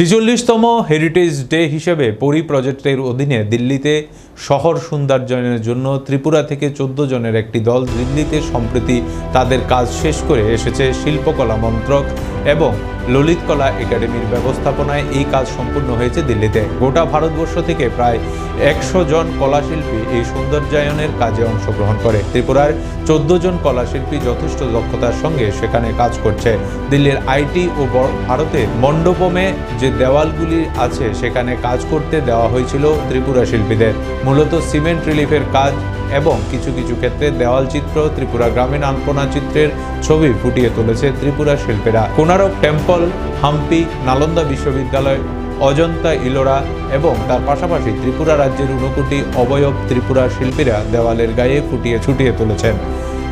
ছিচল্লিশতম heritage day হিসেবে পরি প্রজেক্টের অধীনে দিল্লিতে শহর সৌন্দর্যায়নের জন্য ত্রিপুরা থেকে চোদ্দ জনের একটি দল দিল্লিতে সম্প্রতি তাদের কাজ শেষ করে এসেছে শিল্পকলা মন্ত্রক এবং ললিত কলা একাডেমির ব্যবস্থাপনায় এই কাজ সম্পূর্ণ হয়েছে দিল্লিতে। গোটা ভারতবর্ষ থেকে প্রায় একশো জন কলাশিল্পী এই সৌন্দর্যায়নের কাজে অংশগ্রহণ করে। ত্রিপুরার চোদ্দ জন কলাশিল্পী যথেষ্ট দক্ষতার সঙ্গে সেখানে কাজ করছে। দিল্লির আইটি ও ভারতের মণ্ডপমে যে দেওয়ালগুলি আছে, সেখানে কাজ করতে দেওয়া হয়েছিল ত্রিপুরা শিল্পীদের। মূলত সিমেন্ট রিলিফের কাজ এবং কিছু কিছু ক্ষেত্রে দেওয়াল চিত্র ত্রিপুরা গ্রামীণ আলপনা চিত্রের ছবি ফুটিয়ে তুলেছে ত্রিপুরা শিল্পীরা। কোনারক টেম্পল, হাম্পি, নালন্দা বিশ্ববিদ্যালয়, অজন্তা ইলোরা এবং তার পাশাপাশি ত্রিপুরা রাজ্যের ঊনকোটি অবয়ব ত্রিপুরা শিল্পীরা দেওয়ালের গায়ে ফুটিয়ে ছুটিয়ে তুলেছেন।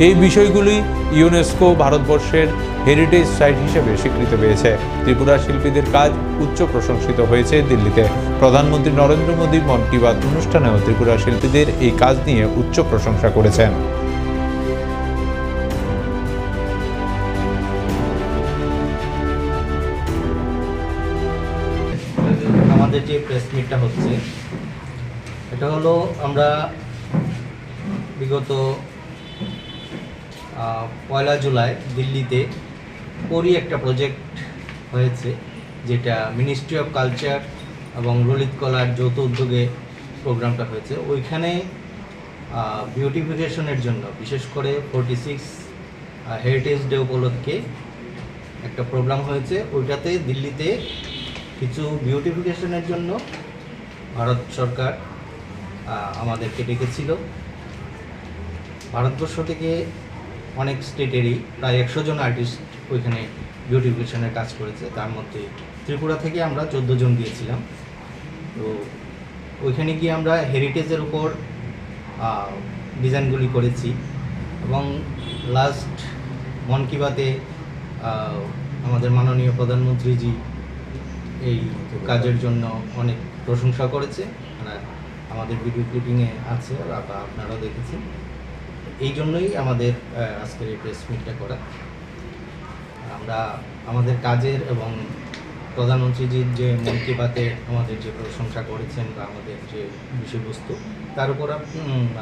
এই বিষয়গুলি ইউনেস্কো ভারতবর্ষের হেরিটেজ সাইট হিসেবে স্বীকৃতি পেয়েছে। ত্রিপুরা শিল্পীদের কাজ উচ্চ প্রশংসিত হয়েছে দিল্লিতে। প্রধানমন্ত্রী নরেন্দ্র মোদী মন কি বাত অনুষ্ঠানেও ত্রিপুরা শিল্পীদের এই কাজ নিয়ে উচ্চ প্রশংসা করেছেন। আমাদের যে প্রেস মিটটা হচ্ছে, এটা হলো আমরা বিগত পয়লা জুলাই দিল্লিতে পরি একটা প্রজেক্ট হয়েছে, যেটা মিনিস্ট্রি অফ কালচার এবং ললিত কলার যৌথ উদ্যোগে প্রোগ্রামটা হয়েছে। ওইখানে বিউটিফিকেশনের জন্য, বিশেষ করে ফোরটি সিক্স হেরিটেজ ডে উপলক্ষে একটা প্রোগ্রাম হয়েছে। ওইটাতে দিল্লিতে কিছু বিউটিফিকেশনের জন্য ভারত সরকার আমাদেরকে ডেকেছিল। ভারতবর্ষ থেকে অনেক স্টেটেরই প্রায় একশো জন আর্টিস্ট ওইখানে বিউটিফিকেশনের কাজ করেছে। তার মধ্যে ত্রিপুরা থেকে আমরা চোদ্দ জন গিয়েছিলাম। তো ওইখানে গিয়ে আমরা হেরিটেজের উপর ডিজাইনগুলি করেছি এবং লাস্ট মন কি বাতে আমাদের মাননীয় প্রধানমন্ত্রীজি এই কাজের জন্য অনেক প্রশংসা করেছে। আমাদের ভিডিও ক্লিপিংয়ে আছে আপনারাও দেখেছেন। এই জন্যই আমাদের আজকের এই প্রেস মিটটা করা। আমরা আমাদের কাজের এবং প্রধানমন্ত্রীজির যে মন কি বাতে আমাদের যে প্রশংসা করেছেন বা আমাদের যে বিষয়বস্তু তার উপর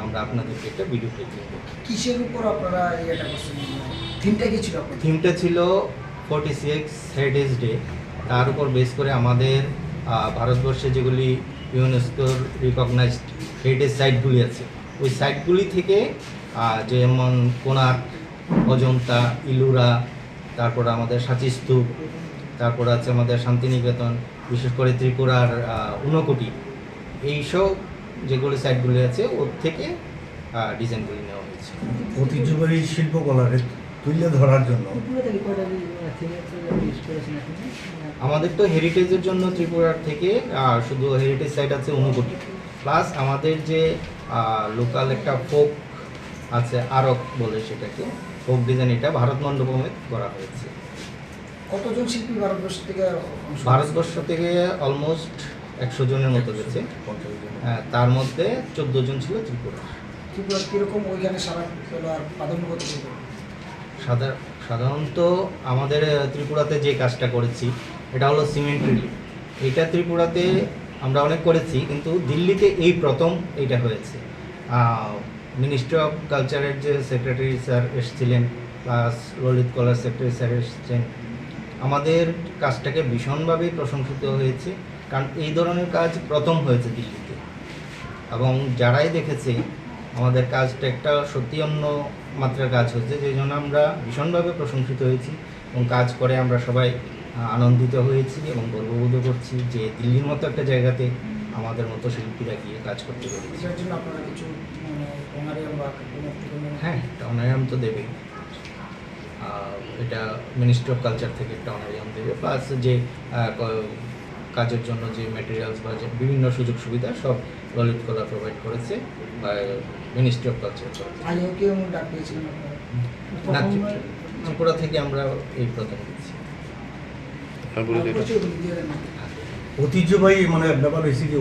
আমরা আপনাদেরকে একটা ভিডিও ক্লিপিং দেবো। কিসের উপর আপনারা ইয়েটা করছেন? থিমটা কি ছিল থিমটা ছিল ফোর্টি সিক্স হেরিটেজ ডে তার উপর বেস করে আমাদের ভারতবর্ষে যেগুলি ইউনেস্কোর রিকগনাইজড হেরিটেজ সাইটগুলি আছে ওই সাইটগুলি থেকে যেমন কোনার্ক অজন্তা ইলুরা তারপর আমাদের সাঁচি স্তূপ তারপর আছে আমাদের শান্তিনিকেতন বিশেষ করে ত্রিপুরার আহ, ঊনকোটি। এইসব যেগুলো সাইটগুলি আছে ওর থেকে ডিজাইনগুলি নেওয়া হয়েছে। ঐতিহ্যবাহী শিল্পকলাকে তুলে ধরার জন্য। আমাদের তো হেরিটেজের জন্য ত্রিপুরার থেকে শুধু হেরিটেজ সাইট আছে ঊনকোটি। প্লাস আমাদের যে লোকাল একটা ফোক আছে আরক বলে সেটাকে। ফোক ডিজাইন এটা ভারত মণ্ডপমে করা হয়েছে। কতজন শিল্পী ভারতবর্ষ থেকে ভারতবর্ষ থেকে অলমোস্ট একশো জনের মতো গেছে। হ্যাঁ, তার মধ্যে চোদ্দ জন ছিল ত্রিপুরা ত্রিপুরা কীরকম ওইখানে সারা আর প্রাধান্য কত সাধারণত আমাদের ত্রিপুরাতে যে কাজটা করেছি এটা হলো সিমেন্ট রিলিফ এটা ত্রিপুরাতে আমরা অনেক করেছি কিন্তু দিল্লিতে এই প্রথম এইটা হয়েছে। মিনিস্ট্রি অফ কালচারের যে সেক্রেটারি স্যার এসেছিলেন প্লাস ললিত কলার সেক্রেটারি স্যার এসেছেন, আমাদের কাজটাকে ভীষণভাবে প্রশংসিত হয়েছে, কারণ এই ধরনের কাজ প্রথম হয়েছে দিল্লিতে। এবং যারাই দেখেছে, আমাদের কাজটা একটা সত্যি অন্য মাত্রার কাজ হচ্ছে, যে জন্য আমরা ভীষণভাবে প্রশংসিত হয়েছি এবং কাজ করে আমরা সবাই আনন্দিত হয়েছি এবং গর্ববোধ করছি যে দিল্লির মতো একটা জায়গাতে আমাদের মতো শিল্পীরা গিয়ে কাজ করতে কিছু মানে হ্যাঁ একটা অনারিয়াম তো দেবেই। এটা মিনিস্ট্রি অফ কালচার থেকে একটা অনারিয়াম দেবে প্লাস যে কাজের জন্য যে ম্যাটেরিয়ালস বা যে বিভিন্ন সুযোগ সুবিধা সব ললিত কলা প্রোভাইড করেছে বা ministry of culture Tripura- Tripura থেকে আমরা এই প্রথম দিচ্ছি। ঐতিহ্যবাহী মানে ব্যাপার হয়েছে যে